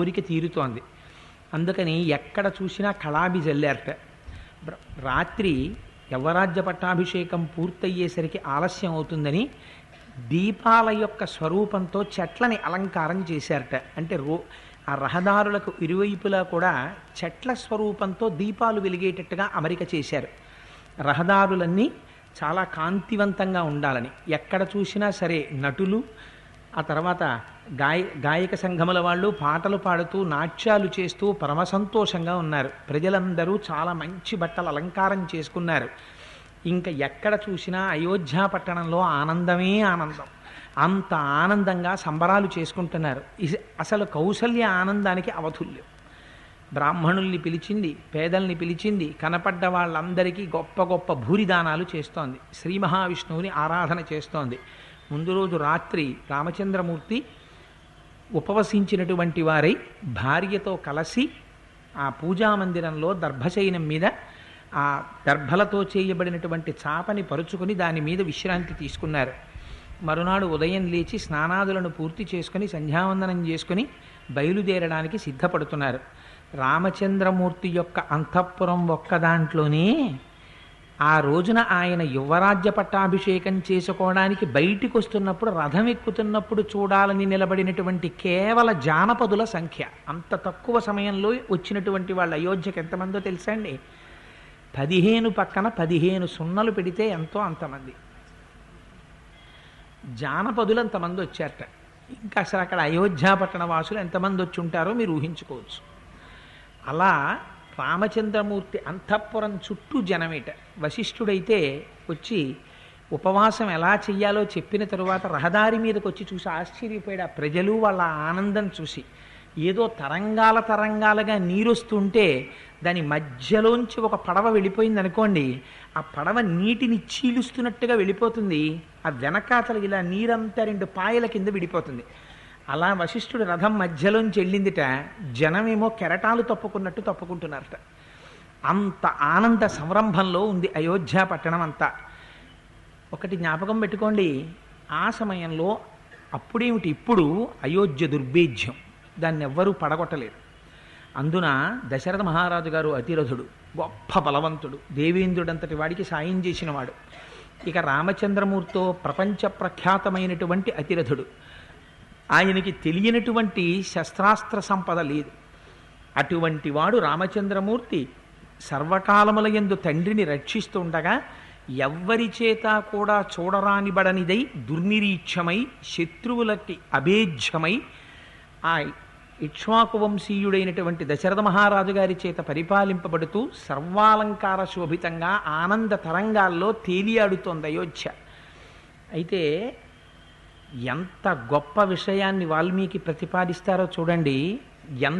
కోరిక తీరుతోంది. అందుకని ఎక్కడ చూసినా కళాబి జల్లేరట. రాత్రి యవరాజ్య పట్టాభిషేకం పూర్తయ్యేసరికి ఆలస్యం అవుతుందని దీపాల యొక్క స్వరూపంతో చెట్లని అలంకారం చేశారట. అంటే రో ఆ రహదారులకు ఇరువైపులా కూడా చెట్ల స్వరూపంతో దీపాలు వెలిగేటట్టుగా అమరిక చేశారు. రహదారులన్నీ చాలా కాంతివంతంగా ఉండాలని. ఎక్కడ చూసినా సరే నటులు ఆ తర్వాత గాయ గాయక సంఘముల వాళ్ళు పాటలు పాడుతూ నాట్యాలు చేస్తూ పరమ సంతోషంగా ఉన్నారు. ప్రజలందరూ చాలా మంచి బట్టలు అలంకారం చేసుకున్నారు. ఇంకా ఎక్కడ చూసినా అయోధ్య పట్టణంలో ఆనందమే ఆనందం. అంత ఆనందంగా సంబరాలు చేసుకుంటున్నారు. అసలు కౌసల్య ఆనందానికి అవధుల్యం. బ్రాహ్మణుల్ని పిలిచింది పేదల్ని పిలిచింది కనపడ్డ వాళ్ళందరికీ గొప్ప గొప్ప భూరిదానాలు చేస్తోంది. శ్రీ మహావిష్ణువుని ఆరాధన చేస్తోంది. ముందు రోజు రాత్రి రామచంద్రమూర్తి ఉపవసించినటువంటి వారై భార్యతో కలిసి ఆ పూజా మందిరంలో దర్భశయనం మీద ఆ దర్భలతో చేయబడినటువంటి చాపని పరుచుకొని దాని మీద విశ్రాంతి తీసుకున్నారు. మరునాడు ఉదయం లేచి స్నానాదులను పూర్తి చేసుకొని సంధ్యావందనం చేసుకొని బయలుదేరడానికి సిద్ధపడుతున్నారు. రామచంద్రమూర్తి యొక్క అంతఃపురం ఒక్క దాంట్లోనే ఆ రోజున ఆయన యువరాజ్య పట్టాభిషేకం చేసుకోవడానికి బయటికి వస్తున్నప్పుడు రథం ఎక్కుతున్నప్పుడు చూడాలని నిలబడినటువంటి కేవల జానపదుల సంఖ్య. అంత తక్కువ సమయంలో వచ్చినటువంటి వాళ్ళ అయోధ్యకు ఎంతమందో తెలుసా అండి? పదిహేను పక్కన పదిహేను సున్నలు పెడితే ఎంతో అంతమంది. జానపదులు అంతమంది వచ్చారట? ఇంకా అసలు అక్కడ అయోధ్య పట్టణ వాసులు ఎంతమంది వచ్చి ఉంటారో మీరు ఊహించుకోవచ్చు. అలా రామచంద్రమూర్తి అంతఃపురం చుట్టూ జనమేట. వశిష్ఠుడైతే వచ్చి ఉపవాసం ఎలా చెయ్యాలో చెప్పిన తరువాత రహదారి మీదకి వచ్చి చూసి ఆశ్చర్యపోయాడు. ఆ ప్రజలు వాళ్ళ ఆనందం చూసి ఏదో తరంగాల తరంగాలుగా నీరొస్తుంటే దాని మధ్యలోంచి ఒక పడవ వెళ్ళిపోయింది అనుకోండి ఆ పడవ నీటిని చీలుస్తున్నట్టుగా వెళ్ళిపోతుంది. ఆ వెనకాతలు ఇలా నీరంతా రెండు పాయల కింద విడిపోతుంది. అలా వశిష్ఠుడు రథం మధ్యలోంచి వెళ్ళిందిట జనమేమో కెరటాలు తప్పుకున్నట్టు తప్పుకుంటున్నారట. అంత ఆనంద సంరంభంలో ఉంది అయోధ్య పట్టణం అంతా. ఒకటి జ్ఞాపకం పెట్టుకోండి ఆ సమయంలో అప్పుడేమిటి ఇప్పుడు అయోధ్య దుర్భేజ్యం దాన్ని ఎవ్వరూ పడగొట్టలేరు. అందున దశరథ మహారాజు గారు అతిరథుడు గొప్ప బలవంతుడు దేవేంద్రుడంతటి వాడికి సాయం చేసినవాడు. ఇక రామచంద్రమూర్తితో ప్రపంచ ప్రఖ్యాతమైనటువంటి అతిరథుడు. ఆయనకి తెలియనటువంటి శస్త్రాస్త్ర సంపద లేదు. అటువంటి వాడు రామచంద్రమూర్తి సర్వకాలముల యందు తండ్రిని రక్షిస్తుండగా ఎవ్వరి చేత కూడా చూడరానిబడనిదై దుర్నిరీక్షమై శత్రువులకి అభేజ్యమై ఆ ఇక్ష్వాకు వంశీయుడైనటువంటి దశరథ మహారాజు గారి చేత పరిపాలింపబడుతూ సర్వాలంకార శోభితంగా ఆనంద తరంగాల్లో తేలియాడుతోంది అయోధ్య. అయితే ఎంత గొప్ప విషయాన్ని వాల్మీకి ప్రతిపాదిస్తారో చూడండి. ఎంత